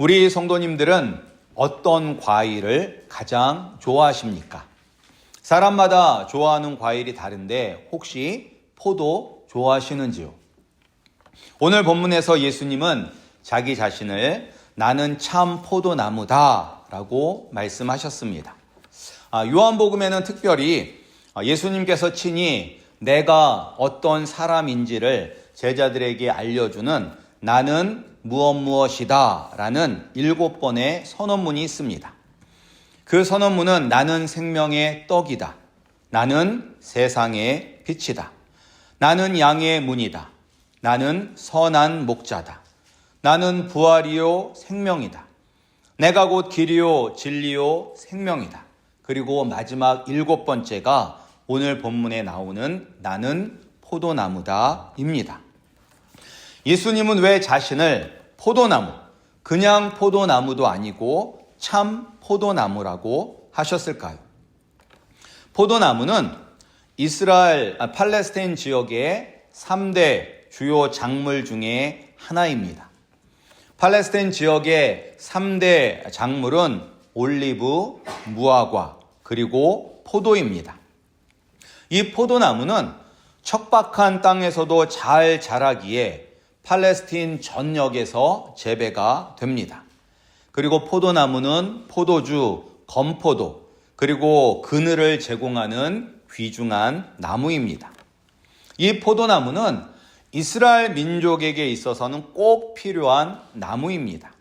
우리 성도님들은 어떤 과일을 가장 좋아하십니까? 사람마다 좋아하는 과일이 다른데 혹시 포도 좋아하시는지요? 오늘 본문에서 예수님은 자기 자신을 나는 참 포도나무다 라고 말씀하셨습니다. 아, 요한복음에는 특별히 예수님께서 친히 내가 어떤 사람인지를 제자들에게 알려주는 나는 무엇 무엇이다 라는 일곱 번의 선언문이 있습니다. 그 선언문은 나는 생명의 떡이다. 나는 세상의 빛이다. 나는 양의 문이다. 나는 선한 목자다. 나는 부활이요 생명이다. 내가 곧 길이요 진리요 생명이다. 그리고 마지막 일곱 번째가 오늘 본문에 나오는 나는 포도나무다입니다. 예수님은 왜 자신을 포도나무, 그냥 포도나무도 아니고 참 포도나무라고 하셨을까요? 포도나무는 이스라엘, 아, 팔레스타인 지역의 3대 주요 작물 중에 하나입니다. 팔레스타인 지역의 3대 작물은 올리브, 무화과, 그리고 포도입니다. 이 포도나무는 척박한 땅에서도 잘 자라기에 팔레스틴 전역에서 재배가 됩니다. 그리고 포도나무는 포도주, 건포도, 그리고 그늘을 제공하는 귀중한 나무입니다. 이 포도나무는 이스라엘 민족에게 있어서는 꼭 필요한 나무입니다.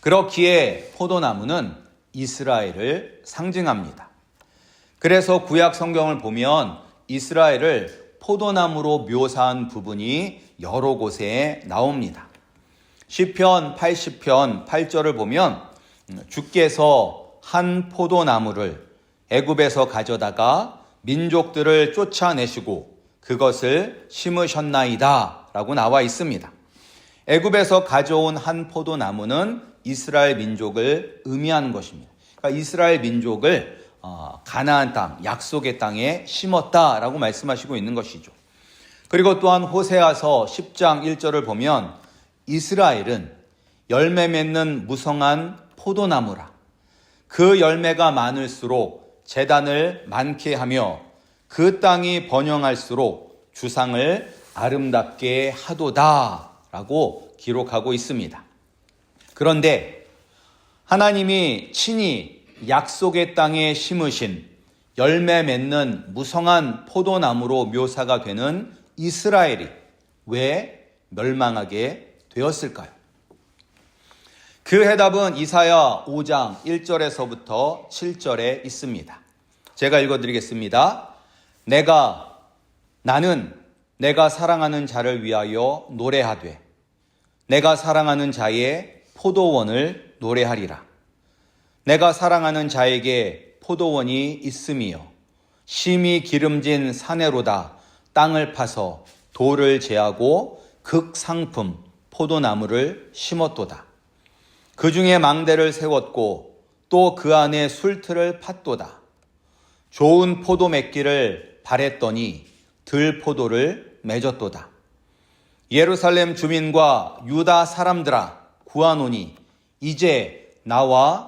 그렇기에 포도나무는 이스라엘을 상징합니다. 그래서 구약 성경을 보면 이스라엘을 포도나무로 묘사한 부분이 여러 곳에 나옵니다. 시편 80편 8절을 보면 주께서 한 포도나무를 애굽에서 가져다가 민족들을 쫓아내시고 그것을 심으셨나이다 라고 나와 있습니다. 애굽에서 가져온 한 포도나무는 이스라엘 민족을 의미하는 것입니다. 그러니까 이스라엘 민족을 어, 가나안 땅, 약속의 땅에 심었다라고 말씀하시고 있는 것이죠. 그리고 또한 호세아서 10장 1절을 보면 이스라엘은 열매 맺는 무성한 포도나무라. 그 열매가 많을수록 재단을 많게 하며 그 땅이 번영할수록 주상을 아름답게 하도다. 라고 기록하고 있습니다. 그런데 하나님이 친히 약속의 땅에 심으신 열매 맺는 무성한 포도나무로 묘사가 되는 이스라엘이 왜 멸망하게 되었을까요? 그 해답은 이사야 5장 1절에서부터 7절에 있습니다. 제가 읽어드리겠습니다. 내가, 나는 내가 사랑하는 자를 위하여 노래하되, 내가 사랑하는 자의 포도원을 노래하리라. 내가 사랑하는 자에게 포도원이 있음이요. 심히 기름진 사내로다 땅을 파서 돌을 제하고 극상품 포도나무를 심었도다. 그 중에 망대를 세웠고 또 그 안에 술틀을 팠도다. 좋은 포도 맺기를 바랬더니 들포도를 맺었도다. 예루살렘 주민과 유다 사람들아 구하노니 이제 나와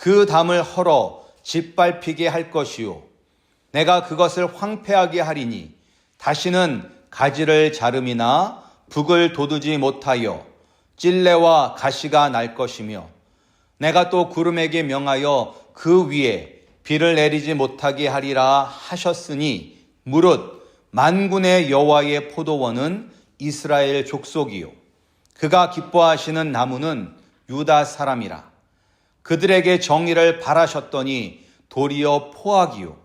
그 담을 헐어 짓밟히게 할 것이요. 내가 그것을 황폐하게 하리니 다시는 가지를 자름이나 북을 돋우지 못하여 찔레와 가시가 날 것이며 내가 또 구름에게 명하여 그 위에 비를 내리지 못하게 하리라 하셨으니 무릇 만군의 여호와의 포도원은 이스라엘 족속이요 그가 기뻐하시는 나무는 유다 사람이라 그들에게 정의를 바라셨더니 도리어 포악이요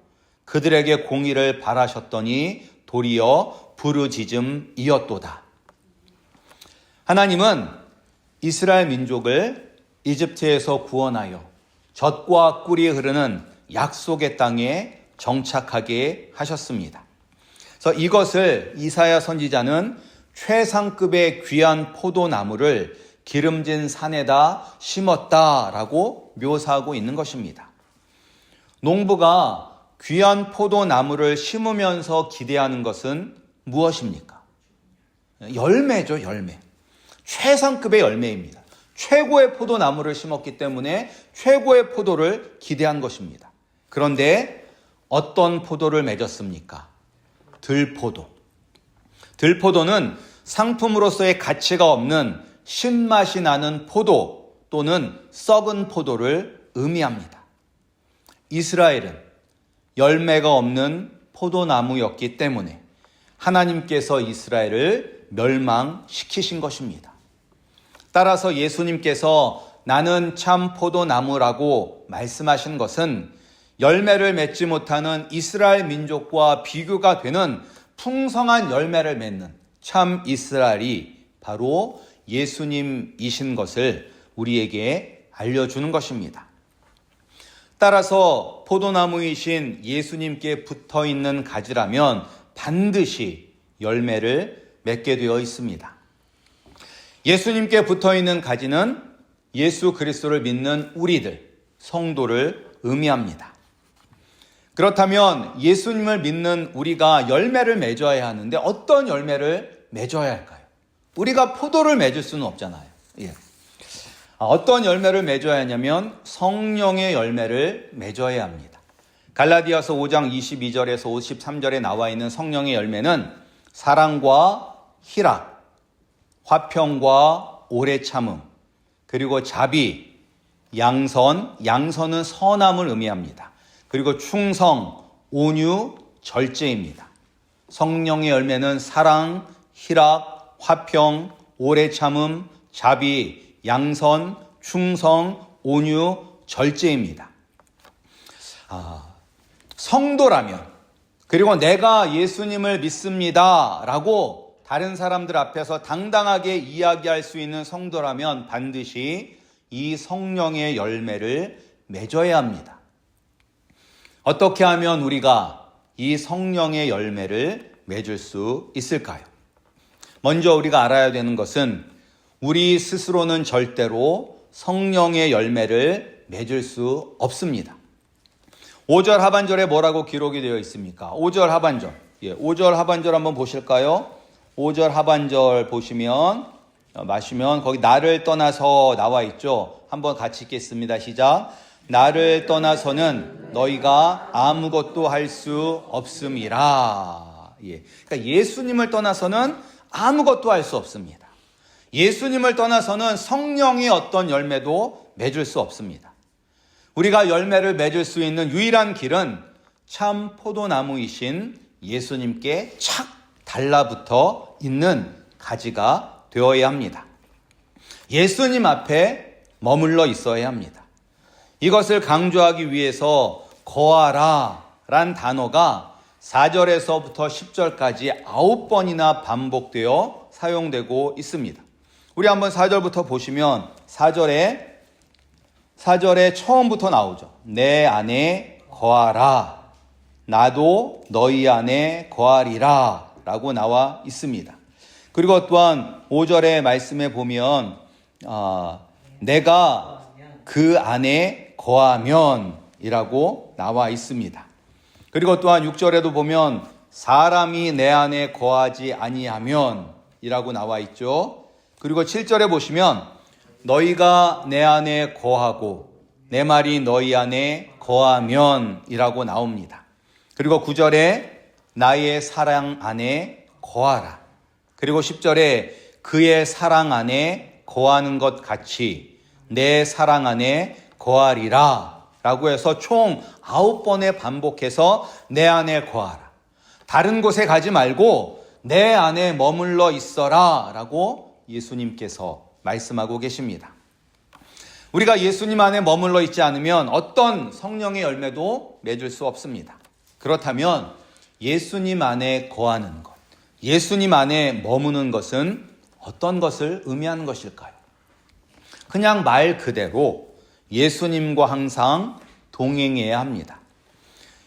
그들에게 공의를 바라셨더니 도리어 부르짖음이었도다. 하나님은 이스라엘 민족을 이집트에서 구원하여 젖과 꿀이 흐르는 약속의 땅에 정착하게 하셨습니다. 그래서 이것을 이사야 선지자는 최상급의 귀한 포도나무를 기름진 산에다 심었다라고 묘사하고 있는 것입니다. 농부가 귀한 포도나무를 심으면서 기대하는 것은 무엇입니까? 열매죠, 열매. 최상급의 열매입니다. 최고의 포도나무를 심었기 때문에 최고의 포도를 기대한 것입니다. 그런데 어떤 포도를 맺었습니까? 들포도. 들포도는 상품으로서의 가치가 없는 신맛이 나는 포도 또는 썩은 포도를 의미합니다. 이스라엘은 열매가 없는 포도나무였기 때문에 하나님께서 이스라엘을 멸망시키신 것입니다. 따라서 예수님께서 나는 참 포도나무라고 말씀하신 것은 열매를 맺지 못하는 이스라엘 민족과 비교가 되는 풍성한 열매를 맺는 참 이스라엘이 바로 예수님이신 것을 우리에게 알려주는 것입니다. 따라서 포도나무이신 예수님께 붙어 있는 가지라면 반드시 열매를 맺게 되어 있습니다. 예수님께 붙어 있는 가지는 예수 그리스도를 믿는 우리들, 성도를 의미합니다. 그렇다면 예수님을 믿는 우리가 열매를 맺어야 하는데 어떤 열매를 맺어야 할까요? 우리가 포도를 맺을 수는 없잖아요. 예. 어떤 열매를 맺어야 하냐면 성령의 열매를 맺어야 합니다. 갈라디아서 5장 22절에서 53절에 나와 있는 성령의 열매는 사랑과 희락, 화평과 오래 참음, 그리고 자비, 양선, 양선은 선함을 의미합니다. 그리고 충성, 온유, 절제입니다. 성령의 열매는 사랑, 희락, 화평, 오래 참음, 자비, 양선, 충성, 온유, 절제입니다. 아, 성도라면, 그리고 내가 예수님을 믿습니다. 라고 다른 사람들 앞에서 당당하게 이야기할 수 있는 성도라면 반드시 이 성령의 열매를 맺어야 합니다. 어떻게 하면 우리가 이 성령의 열매를 맺을 수 있을까요? 먼저 우리가 알아야 되는 것은 우리 스스로는 절대로 성령의 열매를 맺을 수 없습니다. 5절 하반절에 뭐라고 기록이 되어 있습니까? 5절 하반절. 예, 5절 하반절 한번 보실까요? 5절 하반절 보시면 어, 마시면 거기 나를 떠나서 나와 있죠. 한번 같이 읽겠습니다. 시작. 나를 떠나서는 너희가 아무것도 할 수 없음이라. 예. 그러니까 예수님을 떠나서는 아무것도 할 수 없습니다. 예수님을 떠나서는 성령의 어떤 열매도 맺을 수 없습니다. 우리가 열매를 맺을 수 있는 유일한 길은 참 포도나무이신 예수님께 착 달라붙어 있는 가지가 되어야 합니다. 예수님 앞에 머물러 있어야 합니다. 이것을 강조하기 위해서 거하라 란 단어가 4절에서부터 10절까지 9번이나 반복되어 사용되고 있습니다. 우리 한번 4절부터 보시면 4절에 4절에 처음부터 나오죠. 내 안에 거하라. 나도 너희 안에 거하리라. 라고 나와 있습니다. 그리고 또한 5절의 말씀에 보면, 어, 내가 그 안에 거하면 이라고 나와 있습니다. 그리고 또한 6절에도 보면 사람이 내 안에 거하지 아니하면 이라고 나와 있죠. 그리고 7절에 보시면 너희가 내 안에 거하고 내 말이 너희 안에 거하면 이라고 나옵니다. 그리고 9절에 나의 사랑 안에 거하라. 그리고 10절에 그의 사랑 안에 거하는 것 같이 내 사랑 안에 거하리라. 라고 해서 총 아홉 번에 반복해서 내 안에 거하라. 다른 곳에 가지 말고 내 안에 머물러 있어라. 라고 예수님께서 말씀하고 계십니다. 우리가 예수님 안에 머물러 있지 않으면 어떤 성령의 열매도 맺을 수 없습니다. 그렇다면 예수님 안에 거하는 것, 예수님 안에 머무는 것은 어떤 것을 의미하는 것일까요? 그냥 말 그대로 예수님과 항상 동행해야 합니다.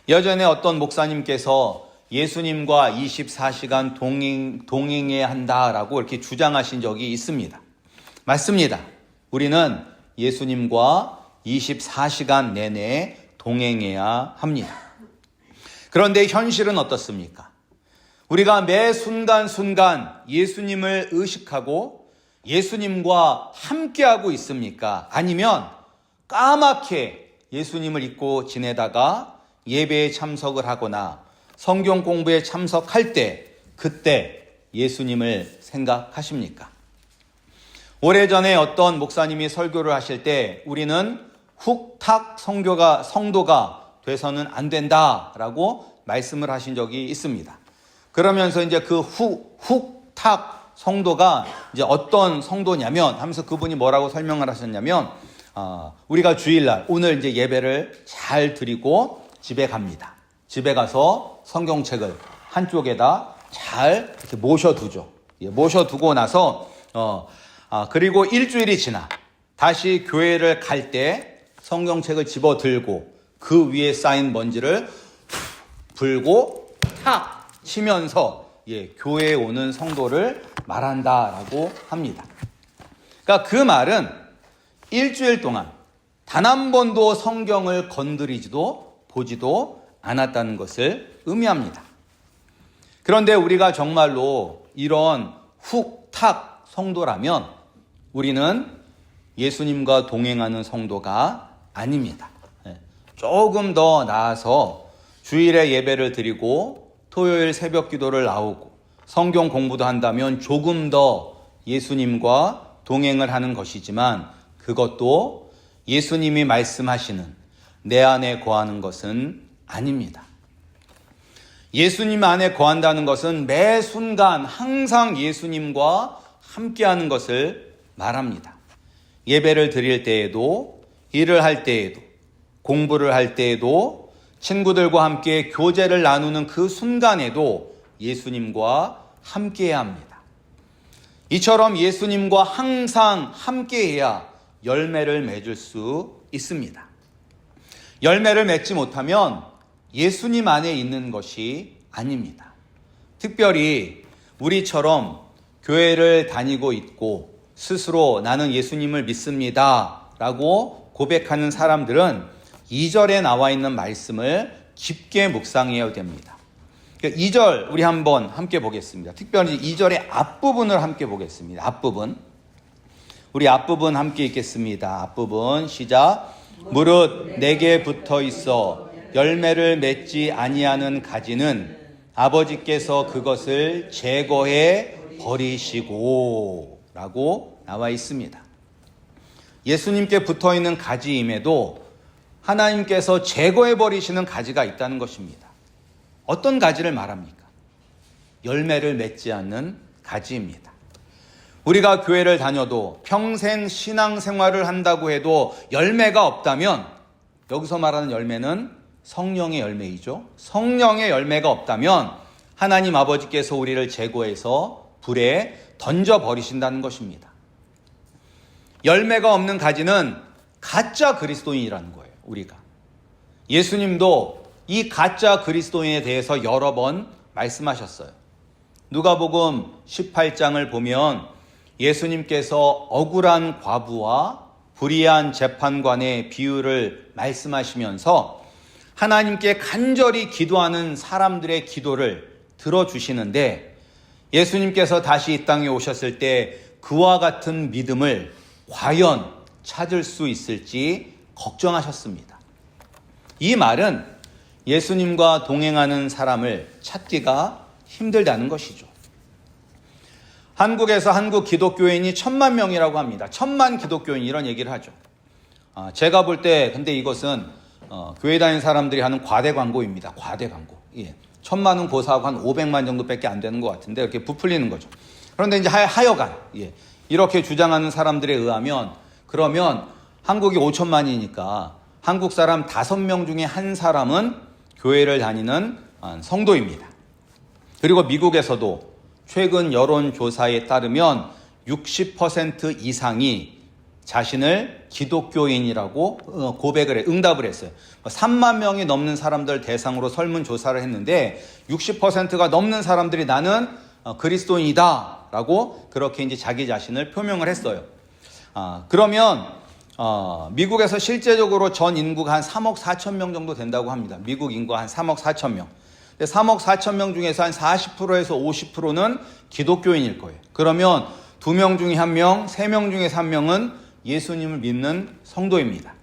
예전에 어떤 목사님께서 예수님과 24시간 동행, 동행해야 한다라고 이렇게 주장하신 적이 있습니다. 맞습니다. 우리는 예수님과 24시간 내내 동행해야 합니다. 그런데 현실은 어떻습니까? 우리가 매 순간순간 예수님을 의식하고 예수님과 함께하고 있습니까? 아니면 까맣게 예수님을 잊고 지내다가 예배에 참석을 하거나 성경 공부에 참석할 때 그때 예수님을 생각하십니까? 오래전에 어떤 목사님이 설교를 하실 때 우리는 훅탁 성교가 성도가 돼서는 안 된다라고 말씀을 하신 적이 있습니다. 그러면서 이제 그 훅, 훅탁 성도가 이제 어떤 성도냐면 하면서 그분이 뭐라고 설명을 하셨냐면 어, 우리가 주일날 오늘 이제 예배를 잘 드리고 집에 갑니다. 집에 가서 성경책을 한쪽에다 잘 이렇게 모셔두죠. 예, 모셔두고 나서 어, 아, 그리고 일주일이 지나 다시 교회를 갈 때 성경책을 집어 들고 그 위에 쌓인 먼지를 불고 탁 치면서 예, 교회에 오는 성도를 말한다라고 합니다. 그러니까 그 말은 일주일 동안 단 한 번도 성경을 건드리지도 보지도 않았다는 것을 의미합니다. 그런데 우리가 정말로 이런 훅 탁 성도라면 우리는 예수님과 동행하는 성도가 아닙니다. 예, 조금 더 나아서 주일에 예배를 드리고 토요일 새벽 기도를 나오고 성경 공부도 한다면 조금 더 예수님과 동행을 하는 것이지만 그것도 예수님이 말씀하시는 내 안에 거하는 것은 아닙니다. 예수님 안에 거한다는 것은 매 순간 항상 예수님과 함께하는 것을 말합니다. 예배를 드릴 때에도, 일을 할 때에도, 공부를 할 때에도, 친구들과 함께 교제를 나누는 그 순간에도 예수님과 함께해야 합니다. 이처럼 예수님과 항상 함께해야 열매를 맺을 수 있습니다. 열매를 맺지 못하면 예수님 안에 있는 것이 아닙니다. 특별히 우리처럼 교회를 다니고 있고 스스로 나는 예수님을 믿습니다. 라고 고백하는 사람들은 2절에 나와 있는 말씀을 깊게 묵상해야 됩니다. 2절 그러니까 우리 한번 함께 보겠습니다. 특별히 2절의 앞부분을 함께 보겠습니다. 앞부분. 우리 앞부분 함께 읽겠습니다. 앞부분 시작. 무릇 내게 붙어 있어 열매를 맺지 아니하는 가지는 아버지께서 그것을 제거해 버리시고 라고 나와 있습니다. 예수님께 붙어 있는 가지임에도 하나님께서 제거해 버리시는 가지가 있다는 것입니다. 어떤 가지를 말합니까? 열매를 맺지 않는 가지입니다. 우리가 교회를 다녀도 평생 신앙 생활을 한다고 해도 열매가 없다면 여기서 말하는 열매는 성령의 열매이죠. 성령의 열매가 없다면 하나님 아버지께서 우리를 제거해서 불에 던져 버리신다는 것입니다. 열매가 없는 가지는 가짜 그리스도인이라는 거예요, 우리가. 예수님도 이 가짜 그리스도인에 대해서 여러 번 말씀하셨어요. 누가복음 18장을 보면 예수님께서 억울한 과부와 불의한 재판관의 비유를 말씀하시면서 하나님께 간절히 기도하는 사람들의 기도를 들어주시는데 예수님께서 다시 이 땅에 오셨을 때 그와 같은 믿음을 과연 찾을 수 있을지 걱정하셨습니다. 이 말은 예수님과 동행하는 사람을 찾기가 힘들다는 것이죠. 한국에서 한국 기독교인이 천만 명이라고 합니다. 천만 기독교인 이런 얘기를 하죠. 아, 제가 볼 때 근데 이것은 어, 교회 다니는 사람들이 하는 과대 광고입니다. 과대 광고. 예. 천만은 고사하고 한 500만 정도밖에 안 되는 것 같은데 이렇게 부풀리는 거죠. 그런데 이제 하여 간 예. 이렇게 주장하는 사람들에 의하면 그러면 한국이 5천만이니까 한국 사람 5명 중에 한 사람은 교회를 다니는 아, 성도입니다. 그리고 미국에서도 최근 여론조사에 따르면 60% 이상이 자신을 기독교인이라고 어, 고백을 해, 응답을 했어요. 3만 명이 넘는 사람들 대상으로 설문조사를 했는데 60%가 넘는 사람들이 나는 어, 그리스도인이다 라고 그렇게 이제 자기 자신을 표명을 했어요. 아, 그러면 어, 미국에서 실제적으로 전 인구가 한 3억 4천 명 정도 된다고 합니다. 미국 인구가 한 3억 4천 명. 근데 3억 4천 명 중에서 한 40%에서 50%는 기독교인일 거예요. 그러면 두 명 중에 한 명, 세 명 중에 한 명은 예수님을 믿는 성도입니다.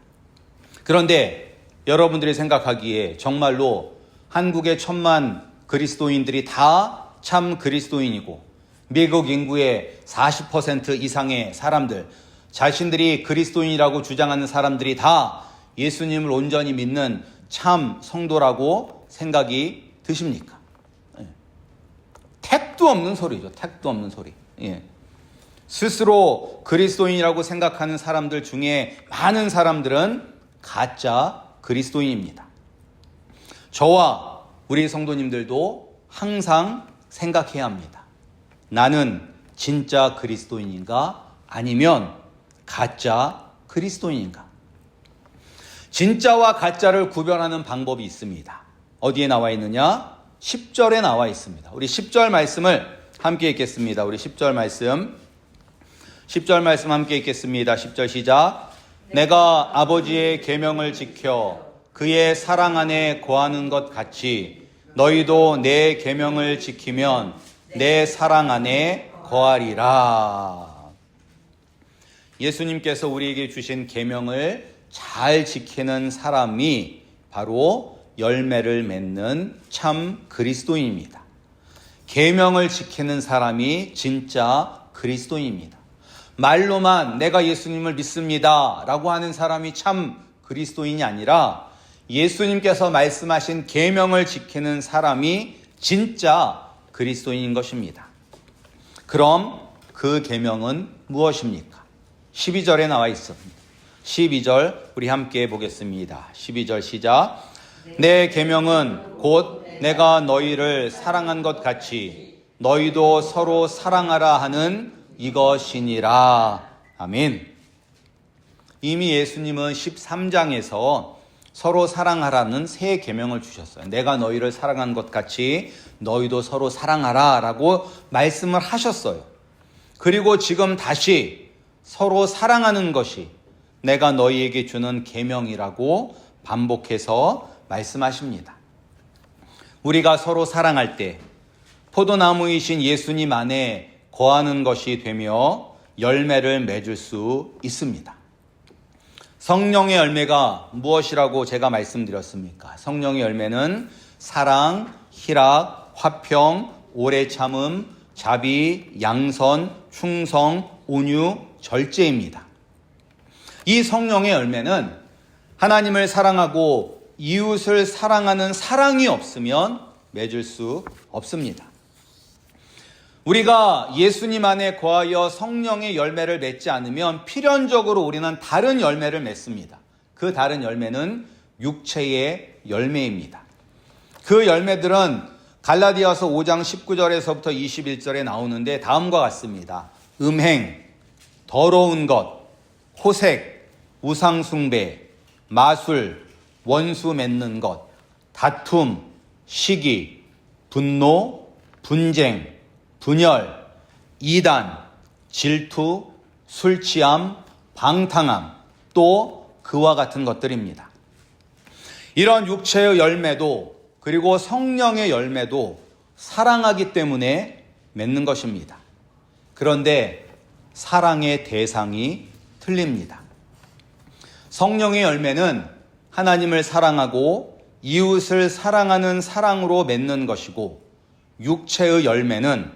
그런데 여러분들이 생각하기에 정말로 한국의 천만 그리스도인들이 다 참 그리스도인이고 미국 인구의 40% 이상의 사람들, 자신들이 그리스도인이라고 주장하는 사람들이 다 예수님을 온전히 믿는 참 성도라고 생각이 드십니까? 예. 택도 없는 소리죠. 택도 없는 소리. 예. 스스로 그리스도인이라고 생각하는 사람들 중에 많은 사람들은 가짜 그리스도인입니다. 저와 우리 성도님들도 항상 생각해야 합니다. 나는 진짜 그리스도인인가 아니면 가짜 그리스도인인가? 진짜와 가짜를 구별하는 방법이 있습니다. 어디에 나와 있느냐? 10절에 나와 있습니다. 우리 10절 말씀을 함께 읽겠습니다. 우리 10절 말씀. 10절 말씀 함께 읽겠습니다. 10절 시작. 내가 아버지의 계명을 지켜 그의 사랑 안에 거하는 것 같이 너희도 내 계명을 지키면 내 사랑 안에 거하리라. 예수님께서 우리에게 주신 계명을 잘 지키는 사람이 바로 열매를 맺는 참 그리스도인입니다. 계명을 지키는 사람이 진짜 그리스도인입니다. 말로만 내가 예수님을 믿습니다. 라고 하는 사람이 참 그리스도인이 아니라 예수님께서 말씀하신 계명을 지키는 사람이 진짜 그리스도인인 것입니다. 그럼 그 계명은 무엇입니까? 12절에 나와 있습니다. 12절 우리 함께 보겠습니다. 12절 시작. 내 계명은 곧 내가 너희를 사랑한 것 같이 너희도 서로 사랑하라 하는 이것이니라. 아멘. 이미 예수님은 13장에서 서로 사랑하라는 새 계명을 주셨어요. 내가 너희를 사랑한 것 같이 너희도 서로 사랑하라라고 말씀을 하셨어요. 그리고 지금 다시 서로 사랑하는 것이 내가 너희에게 주는 계명이라고 반복해서 말씀하십니다. 우리가 서로 사랑할 때 포도나무이신 예수님 안에 거하는 것이 되며 열매를 맺을 수 있습니다. 성령의 열매가 무엇이라고 제가 말씀드렸습니까? 성령의 열매는 사랑, 희락, 화평, 오래 참음, 자비, 양선, 충성, 온유, 절제입니다. 이 성령의 열매는 하나님을 사랑하고 이웃을 사랑하는 사랑이 없으면 맺을 수 없습니다. 우리가 예수님 안에 거하여 성령의 열매를 맺지 않으면 필연적으로 우리는 다른 열매를 맺습니다. 그 다른 열매는 육체의 열매입니다. 그 열매들은 갈라디아서 5장 19절에서부터 21절에 나오는데 다음과 같습니다. 음행, 더러운 것, 호색, 우상숭배, 마술, 원수 맺는 것, 다툼, 시기, 분노, 분쟁, 분열, 이단, 질투, 술 취함, 방탕함, 또 그와 같은 것들입니다. 이런 육체의 열매도 그리고 성령의 열매도 사랑하기 때문에 맺는 것입니다. 그런데 사랑의 대상이 틀립니다. 성령의 열매는 하나님을 사랑하고 이웃을 사랑하는 사랑으로 맺는 것이고 육체의 열매는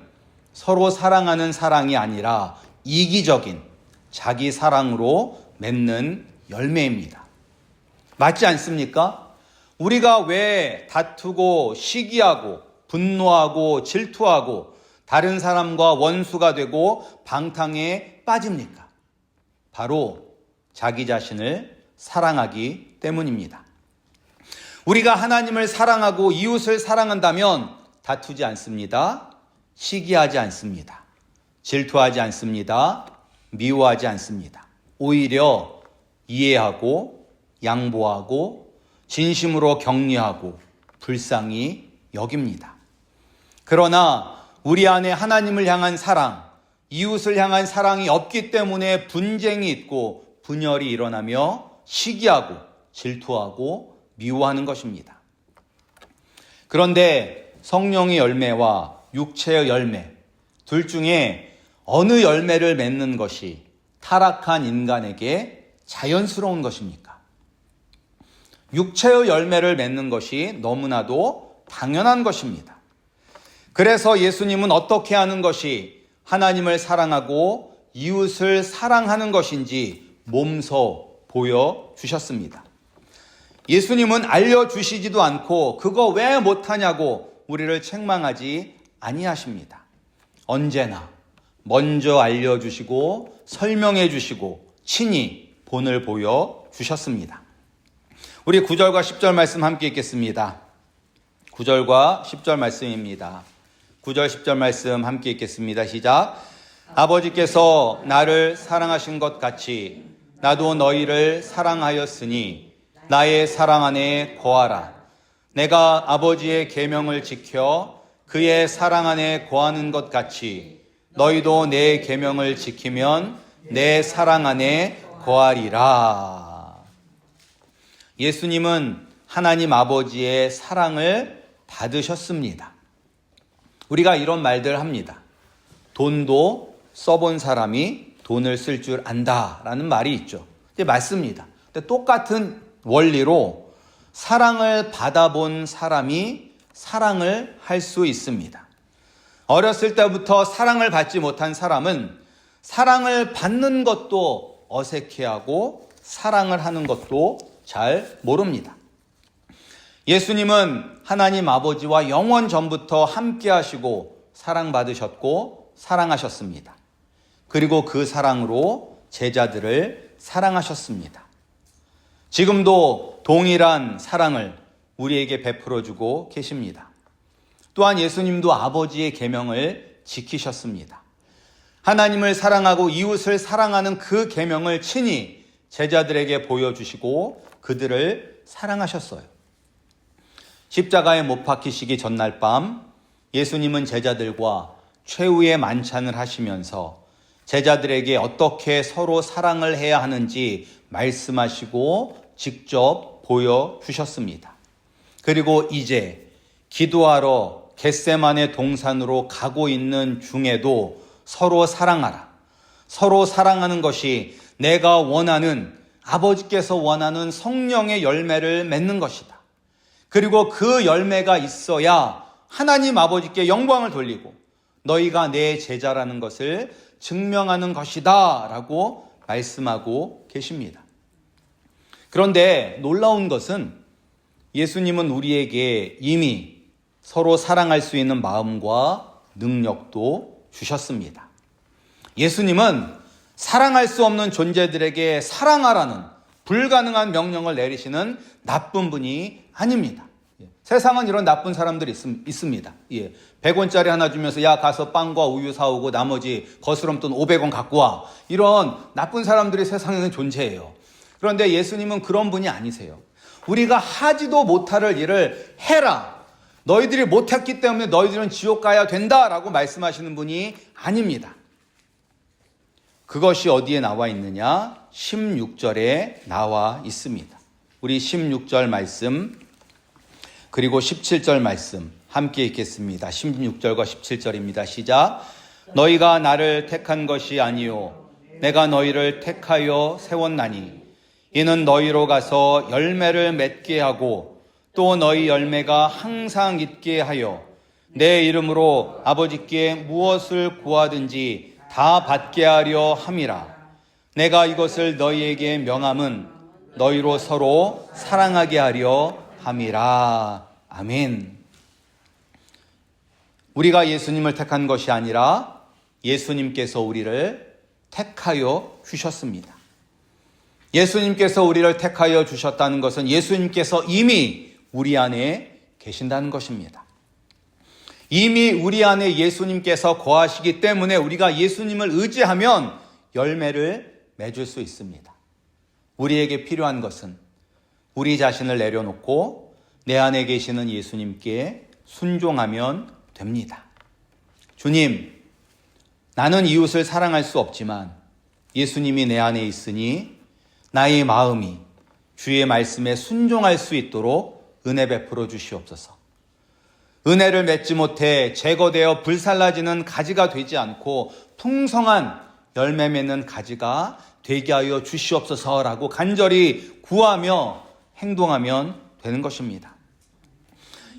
서로 사랑하는 사랑이 아니라 이기적인 자기 사랑으로 맺는 열매입니다. 맞지 않습니까? 우리가 왜 다투고 시기하고 분노하고 질투하고 다른 사람과 원수가 되고 방탕에 빠집니까? 바로 자기 자신을 사랑하기 때문입니다. 우리가 하나님을 사랑하고 이웃을 사랑한다면 다투지 않습니다. 시기하지 않습니다. 질투하지 않습니다. 미워하지 않습니다. 오히려 이해하고 양보하고 진심으로 격려하고 불쌍히 여깁니다. 그러나 우리 안에 하나님을 향한 사랑, 이웃을 향한 사랑이 없기 때문에 분쟁이 있고 분열이 일어나며 시기하고 질투하고 미워하는 것입니다. 그런데 성령의 열매와 육체의 열매, 둘 중에 어느 열매를 맺는 것이 타락한 인간에게 자연스러운 것입니까? 육체의 열매를 맺는 것이 너무나도 당연한 것입니다. 그래서 예수님은 어떻게 하는 것이 하나님을 사랑하고 이웃을 사랑하는 것인지 몸소 보여주셨습니다. 예수님은 알려주시지도 않고 그거 왜 못하냐고 우리를 책망하지 아니하십니다. 언제나 먼저 알려주시고 설명해 주시고 친히 본을 보여 주셨습니다. 우리 9절과 10절 말씀 함께 읽겠습니다. 9절과 10절 말씀입니다. 9절 10절 말씀 함께 읽겠습니다. 시작. 아버지께서 나를 사랑하신 것 같이 나도 너희를 사랑하였으니 나의 사랑 안에 거하라. 내가 아버지의 계명을 지켜 그의 사랑 안에 거하는 것 같이 너희도 내 계명을 지키면 내 사랑 안에 거하리라. 예수님은 하나님 아버지의 사랑을 받으셨습니다. 우리가 이런 말들 합니다. 돈도 써본 사람이 돈을 쓸 줄 안다라는 말이 있죠. 근데 맞습니다. 근데 똑같은 원리로 사랑을 받아본 사람이 사랑을 할 수 있습니다. 어렸을 때부터 사랑을 받지 못한 사람은 사랑을 받는 것도 어색해하고 사랑을 하는 것도 잘 모릅니다. 예수님은 하나님 아버지와 영원 전부터 함께 하시고 사랑받으셨고 사랑하셨습니다. 그리고 그 사랑으로 제자들을 사랑하셨습니다. 지금도 동일한 사랑을 우리에게 베풀어 주고 계십니다. 또한 예수님도 아버지의 계명을 지키셨습니다. 하나님을 사랑하고 이웃을 사랑하는 그 계명을 친히 제자들에게 보여주시고 그들을 사랑하셨어요. 십자가에 못 박히시기 전날 밤 예수님은 제자들과 최후의 만찬을 하시면서 제자들에게 어떻게 서로 사랑을 해야 하는지 말씀하시고 직접 보여 주셨습니다. 그리고 이제 기도하러 겟세만의 동산으로 가고 있는 중에도 서로 사랑하라. 서로 사랑하는 것이 내가 원하는 아버지께서 원하는 성령의 열매를 맺는 것이다. 그리고 그 열매가 있어야 하나님 아버지께 영광을 돌리고 너희가 내 제자라는 것을 증명하는 것이다. 라고 말씀하고 계십니다. 그런데 놀라운 것은 예수님은 우리에게 이미 서로 사랑할 수 있는 마음과 능력도 주셨습니다. 예수님은 사랑할 수 없는 존재들에게 사랑하라는 불가능한 명령을 내리시는 나쁜 분이 아닙니다. 세상은 이런 나쁜 사람들이 있, 습니다 예. 100원짜리 하나 주면서 야 가서 빵과 우유 사오고 나머지 거스름 돈 500원 갖고 와. 이런 나쁜 사람들이 세상에는 존재해요. 그런데 예수님은 그런 분이 아니세요. 우리가 하지도 못할 일을 해라. 너희들이 못했기 때문에 너희들은 지옥 가야 된다라고 말씀하시는 분이 아닙니다. 그것이 어디에 나와 있느냐? 16절에 나와 있습니다. 우리 16절 말씀 그리고 17절 말씀 함께 읽겠습니다. 16절과 17절입니다. 시작. 너희가 나를 택한 것이 아니요 내가 너희를 택하여 세웠나니 이는 너희로 가서 열매를 맺게 하고 또 너희 열매가 항상 있게 하여 내 이름으로 아버지께 무엇을 구하든지 다 받게 하려 함이라. 내가 이것을 너희에게 명함은 너희로 서로 사랑하게 하려 함이라. 아멘. 우리가 예수님을 택한 것이 아니라 예수님께서 우리를 택하여 주셨습니다. 예수님께서 우리를 택하여 주셨다는 것은 예수님께서 이미 우리 안에 계신다는 것입니다. 이미 우리 안에 예수님께서 거하시기 때문에 우리가 예수님을 의지하면 열매를 맺을 수 있습니다. 우리에게 필요한 것은 우리 자신을 내려놓고 내 안에 계시는 예수님께 순종하면 됩니다. 주님, 나는 이웃을 사랑할 수 없지만 예수님이 내 안에 있으니 나의 마음이 주의 말씀에 순종할 수 있도록 은혜 베풀어 주시옵소서. 은혜를 맺지 못해 제거되어 불살라지는 가지가 되지 않고 풍성한 열매 맺는 가지가 되게 하여 주시옵소서라고 간절히 구하며 행동하면 되는 것입니다.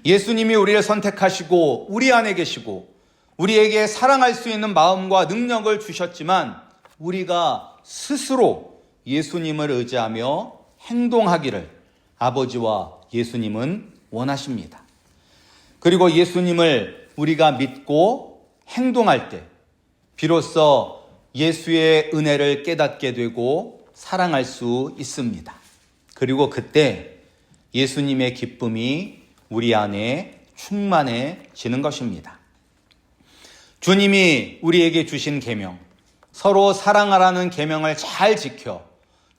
예수님이 우리를 선택하시고 우리 안에 계시고 우리에게 사랑할 수 있는 마음과 능력을 주셨지만 우리가 스스로 예수님을 의지하며 행동하기를 아버지와 예수님은 원하십니다. 그리고 예수님을 우리가 믿고 행동할 때 비로소 예수의 은혜를 깨닫게 되고 사랑할 수 있습니다. 그리고 그때 예수님의 기쁨이 우리 안에 충만해지는 것입니다. 주님이 우리에게 주신 계명, 서로 사랑하라는 계명을 잘 지켜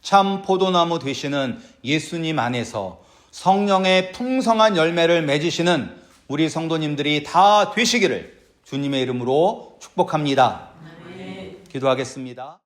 참 포도나무 되시는 예수님 안에서 성령의 풍성한 열매를 맺으시는 우리 성도님들이 다 되시기를 주님의 이름으로 축복합니다. 기도하겠습니다.